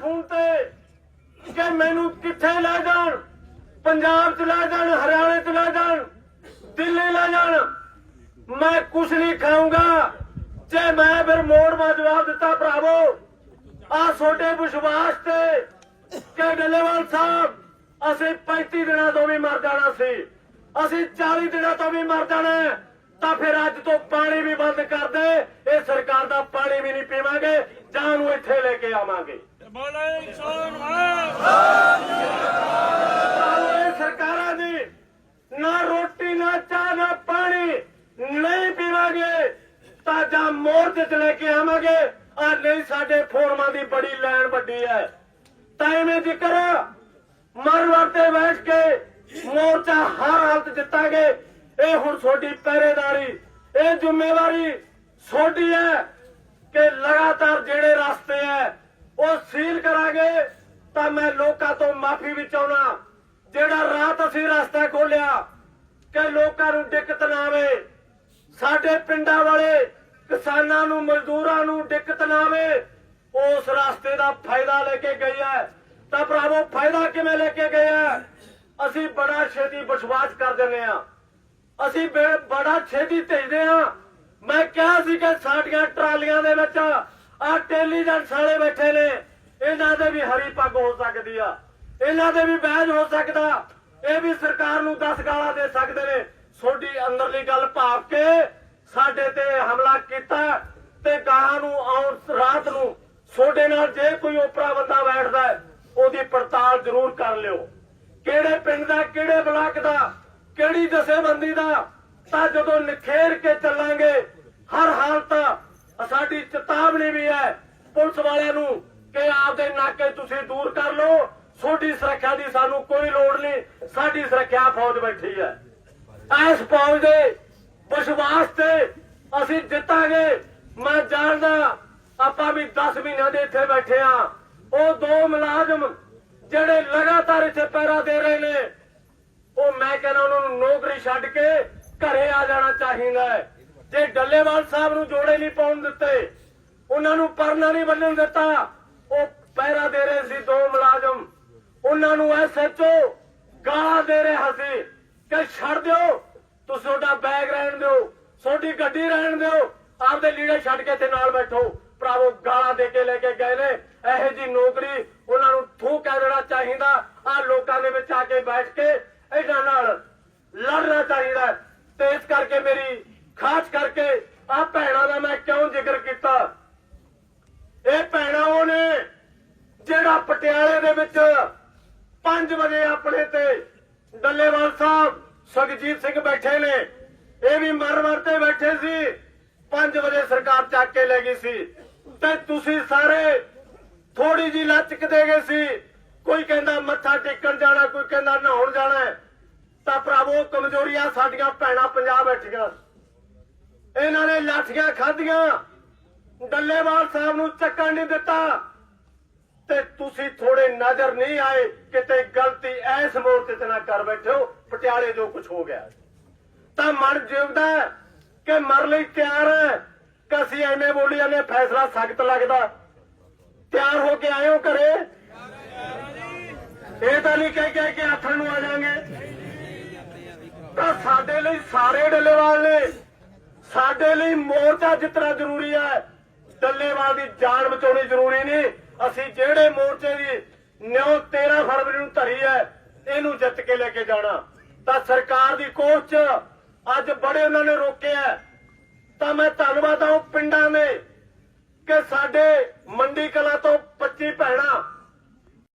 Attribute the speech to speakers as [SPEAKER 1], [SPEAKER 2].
[SPEAKER 1] Phone ਤੇ ਕਿ ਮੈਨੂੰ ਕਿੱਥੇ ਲੈ ਜਾਣ? ਪੰਜਾਬ ਚ ਲੈ ਜਾਣ, ਹਰਿਆਣੇ ਚ ਲੈ ਜਾਣ, ਦਿੱਲੀ ਲੈ ਜਾਣ? ਮੈਂ ਕੁਛ ਨਹੀਂ ਖਾਊਂਗਾ। ਜੇ ਮੈਂ ਫਿਰ ਮੋੜ ਮਾ ਜਵਾਬ ਦਿੱਤਾ ਭਰਾਵੋ ਆ ਛੋਟੇ ਵਿਸ਼ਵਾਸ ਤੇ ਕਿ ਡੱਲੇਵਾਲ ਸਾਹਿਬ, ਅਸੀਂ 35 ਦਿਨਾਂ ਤੋਂ ਵੀ ਮਰ ਜਾਣਾ ਸੀ। ਅਸੀਂ 40 ਦਿਨਾਂ ਤੋਂ ਵੀ ਮਰ ਜਾਣਾ ਤਾਂ ਫਿਰ ਅੱਜ ਤੋਂ ਪਾਣੀ ਵੀ ਬੰਦ ਕਰ ਦੇ। ਇਹ ਸਰਕਾਰ ਦਾ ਪਾਣੀ ਵੀ ਨਹੀਂ ਪੀਵਾਂਗੇ ਜਾਂ ਨੂੰ ਇੱਥੇ ਲੈ ਕੇ ਆਵਾਂਗੇ।
[SPEAKER 2] ਬੋਲੇ ਸੋਨਵਾਲ
[SPEAKER 1] ਸਰਕਾਰਾਂ ਦੀ ਨਾ ਰੋਟੀ, ਨਾ ਚਾਹ, ਨਾ ਪਾਣੀ ਨਹੀਂ ਪੀਵਾਂਗੇ ਤਾਂ ਜਾਂ ਮੋਰਚੇ ਚ ਲੈ ਕੇ ਆਵਾਂਗੇ। ਆ ਨਹੀਂ, ਸਾਡੇ ਫੋਰਮਾਂ ਦੀ ਬੜੀ ਲੈਣ ਵੱਡੀ ਹੈ। ਤਾਂ ਇਵੇਂ ਜ਼ਿਕਰ ਮਰ ਵਰਤੇ ਬੈਠ ਕੇ ਮੋਰਚਾ ਹਰ ਹਾਲਤ ਜਿੱਤਾਂਗੇ। ਇਹ ਹੁਣ ਤੁਹਾਡੀ ਪਹਿਰੇਦਾਰੀ, ਇਹ ਜ਼ਿੰਮੇਵਾਰੀ ਤੁਹਾਡੀ ਹੈ ਕਿ ਲਗਾਤਾਰ ਜਿਹੜੇ ਰਸਤੇ ਹੈ ਉਹ ਸੀਲ ਕਰਾਂਗੇ ਤਾਂ ਮੈਂ ਲੋਕਾਂ ਤੋਂ ਮਾਫੀ ਵੀ ਚਾਹੁੰਦਾ। ਜਿਹੜਾ ਰਾਤ ਅਸੀਂ ਰਸਤਾ ਖੋਲਿਆ ਕਿ ਲੋਕਾਂ ਨੂੰ ਦਿੱਕਤ ਨਾ ਆਵੇ। ਸਾਡੇ ਪਿੰਡਾਂ ਵਾਲੇ ਕਿਸਾਨਾਂ ਨੂੰ, ਮਜ਼ਦੂਰਾਂ ਨੂੰ ਦਿੱਕਤ ਨਾ ਆਵੇ। ਉਸ ਰਸਤੇ ਦਾ ਫਾਇਦਾ ਲੈ ਕੇ ਗਈ ਹੈ ਤਾਂ ਭਰਾਵੋ, ਫਾਇਦਾ ਕਿਵੇਂ ਲੈ ਕੇ ਗਏ ਹੈ ਅਸੀਂ ਬੜਾ ਛੇਤੀ ਵਿਸ਼ਵਾਸ ਕਰ ਦਿੰਦੇ ਆ। ਅਸੀਂ ਬੜਾ ਛੇਤੀ ਭੇਜਦੇ ਆ। ਮੈਂ ਕਿਹਾ ਸੀ ਕਿ ਸਾਡੀਆਂ ਟਰਾਲੀਆਂ ਦੇ ਵਿੱਚ ਆ ਇੰਟੈਲੀਜੈਂਸ ਵਾਲੇ ਬੈਠੇ ਨੇ। ਇਹਨਾਂ ਦੇ ਵੀ ਹਰੀ ਪੱਗ ਹੋ ਸਕਦੀ ਆ। ਇਹਨਾਂ ਦੇ ਵੀ ਬੈਜ ਹੋ ਸਕਦਾ। ਇਹ ਵੀ ਸਰਕਾਰ ਨੂੰ 10 ਗਾਲਾਂ ਦੇ ਸਕਦੇ ਨੇ। ਛੋਡੀ ਅੰਦਰਲੀ ਗੱਲ ਭਾਵ ਕੇ ਸਾਡੇ ਤੇ ਹਮਲਾ ਕੀਤਾ ਤੇ ਗਾਹਾਂ ਨੂੰ ਆਉਣ ਰਾਤ ਨੂੰ ਛੋਡੇ ਨਾਲ ਜੇ ਕੋਈ ਓਪਰਾ ਬੰਦਾ ਬੈਠਦਾ ਹੈ, ਉਹਦੀ ਪੜਤਾਲ ਜ਼ਰੂਰ ਕਰ ਲਿਓ। ਕਿਹੜੇ ਪਿੰਡ ਦਾ ਕਿਹੜੇ ਬਲਾਕ ਦਾ ਕਿਹੜੀ ਜਥੇਬੰਦੀ ਦਾ ਤਾਂ ਜਦੋਂ ਨਿਖੇਰ ਕੇ ਚੱਲਾਂਗੇ ਹਰ ਹਾਲਤ ਸਾਡੀ ਚੇਤਾਵਨੀ ਵੀ ਹੈ। ਪੁਲਿਸ ਵਾਲਿਆਂ ਨੂੰ ਕਿ ਆਪਦੇ ਨਾਕੇ ਤੁਸੀਂ ਦੂਰ ਕਰ ਲਓ। ਤੁਹਾਡੀ ਸੁਰੱਖਿਆ ਦੀ ਸਾਨੂੰ ਕੋਈ ਲੋੜ ਨਹੀਂ। ਸਾਡੀ ਸੁਰੱਖਿਆ ਫੌਜ ਬੈਠੀ ਹੈ। ਇਸ ਫੌਜ ਦੇ ਵਿਸ਼ਵਾਸ ਤੇ ਅਸੀਂ ਜਿੱਤਾਂਗੇ। ਮੈਂ ਜਾਣਦਾ ਆਪਾਂ ਵੀ 10 ਮਹੀਨਿਆਂ ਦੇ ਇੱਥੇ ਬੈਠੇ ਆ ਉਹ ਦੋ ਮੁਲਾਜ਼ਮ ਜਿਹੜੇ ਲਗਾਤਾਰ ਇੱਥੇ ਪੈਰਾ ਦੇ ਰਹੇ ਨੇ, ਉਹ ਮੈਂ ਕਹਿੰਦਾ ਉਹਨਾਂ ਨੂੰ ਨੌਕਰੀ ਛੱਡ ਕੇ ਘਰੇ ਆ ਜਾਣਾ ਚਾਹੀਦਾ ਹੈ। ਜੇ ਡੱਲੇਵਾਲ ਸਾਹਿਬ ਨੂੰ ਜੋੜੇ ਨਹੀਂ ਪਾਉਣ ਦਿੱਤੇ, ਉਹਨਾਂ ਨੂੰ ਪਰਨਾ ਨਹੀਂ ਬੰਨਣ ਦਿੱਤਾ, ਉਹ ਪਹਿਰਾ ਦੇ ਰਹੇ ਸੀ ਦੋ ਮੁਲਾਜ਼ਮ। ਉਹਨਾਂ ਨੂੰ ਐਸਐਚਓ ਗਾਲਾਂ ਦੇ ਰਿਹਾ ਸੀ ਕਿ ਛੱਡ ਦਿਓ, ਤੁਸੀਂ ਤੁਹਾਡਾ ਬੈਗ ਰਹਿਣ ਦਿਓ, ਤੁਹਾਡੀ ਗੱਡੀ ਰਹਿਣ ਦਿਓ, ਆਪਦੇ ਲੀੜੇ ਛੱਡ ਕੇ ਇੱਥੇ ਨਾਲ ਬੈਠੋ। ਭਰਾਵੋ, ਗਾਲਾਂ ਦੇ ਕੇ ਲੈ ਕੇ ਗਏ ਨੇ, ਇਹੋ ਜੀ ਨੌਕਰੀ ਉਹਨਾਂ ਨੂੰ ਥੂ ਕਹਿ ਦੇਣਾ ਚਾਹੀਦਾ। ਆ ਲੋਕਾਂ ਦੇ ਵਿੱਚ ਆ ਕੇ ਬੈਠ ਕੇ ਇਹਨਾਂ ਨਾਲ ਲੜਨਾ ਚਾਹੀਦਾ ਤੇ ਇਸ ਕਰਕੇ ਮੇਰੀ ਖਾਸ ਕਰਕੇ ਆ ਭੈਣਾਂ ਦਾ ਮੈਂ ਕਿਉਂ ਜ਼ਿਕਰ ਕੀਤਾ? ਇਹ ਭੈਣਾਂ ਉਹ ਨੇ ਜਿਹੜਾ ਪਟਿਆਲੇ ਦੇ ਵਿੱਚ 5 ਵਜੇ ਆਪਣੇ ਤੇ ਡੱਲੇਵਾਲ ਸਾਹਿਬ, ਸੁਖਜੀਤ ਸਿੰਘ ਬੈਠੇ ਨੇ। ਇਹ ਵੀ ਮਰ ਮਰ ਤੇ ਬੈਠੇ ਸੀ। 5 ਵਜੇ ਸਰਕਾਰ ਚੱਕ ਕੇ ਲੈ ਗਈ ਸੀ। ਤੇ ਤੁਸੀਂ ਸਾਰੇ ਥੋੜੀ ਜੀ ਲਚਕ ਦੇ ਗਏ ਸੀ। ਕੋਈ ਕਹਿੰਦਾ ਮੱਥਾ ਟੇਕਣ ਜਾਣਾ, ਕੋਈ ਕਹਿੰਦਾ ਨਹਾਉਣ ਜਾਣਾ। ਤਾਂ ਭਰਾਵੋ, ਕਮਜ਼ੋਰੀਆਂ ਸਾਡੀਆਂ ਭੈਣਾਂ ਪੰਜਾਬ ਬੈਠੀਆਂ ਇਹਨਾਂ ਨੇ ਲਾਠੀਆਂ ਖਾਧੀਆਂ। ਡੱਲੇਵਾਲ ਸਾਹਿਬ ਨੂੰ ਚੱਕਣ ਨਹੀਂ ਦਿੱਤਾ। ਤੇ ਤੁਸੀਂ ਥੋੜੇ ਨਜ਼ਰ ਨਹੀਂ ਆਏ, ਕਿਤੇ ਗਲਤੀ ਐਸ ਮੋਰਚੇ ਤੇ ਨਾ ਕਰ ਬੈਠੇ ਪਟਿਆਲੇ ਜੋ ਕੁਝ ਹੋ ਗਿਆ। ਤਾਂ ਮਨ ਜਿਉਂਦਾ ਕਿ ਮਰ ਲਈ ਤਿਆਰ ਹੈ ਕਿ ਅਸੀਂ ਐਵੇਂ ਬੋਲੀ ਜਾਂਦੇ ਫੈਸਲਾ ਸਖਤ ਲੱਗਦਾ। ਤਿਆਰ ਹੋ ਕੇ ਆਇਓ ਘਰੇ। ਇਹ ਤਾਂ ਨਹੀਂ ਕਹਿ ਕੇ ਕਿ ਆਥਣ ਨੂੰ ਆ ਜਾਾਂਗੇ। ਤਾਂ ਸਾਡੇ ਲਈ ਸਾਰੇ ਡੱਲੇਵਾਲ ਨੇ ਸਾਡੇ ਲਈ ਮੋਰਚਾ ਜਿੱਤਣਾ ਜ਼ਰੂਰੀ ਹੈ, ਡੱਲੇਵਾਲ ਦੀ ਜਾਨ ਬਚਾਉਣੀ ਜ਼ਰੂਰੀ ਨਹੀਂ। ਅਸੀਂ ਜਿਹੜੇ ਮੋਰਚੇ ਦੀ ਨਿਉ 13 ਫਰਵਰੀ ਨੂੰ ਧਰੀ ਹੈ, ਇਹਨੂੰ ਜਿੱਤ ਕੇ ਲੈ ਕੇ ਜਾਣਾ। ਤਾਂ ਸਰਕਾਰ ਦੀ ਕੋਚ ਅੱਜ ਬੜੇ ਉਹਨਾਂ ਨੇ ਰੋਕਿਆ ਤਾਂ ਮੈਂ ਧੰਨਵਾਦ ਆਉਂ ਪਿੰਡਾਂ ਦੇ ਕਿ ਸਾਡੇ ਮੰਡੀ ਕਲਾ ਤੋਂ 25 ਭੈਣਾਂ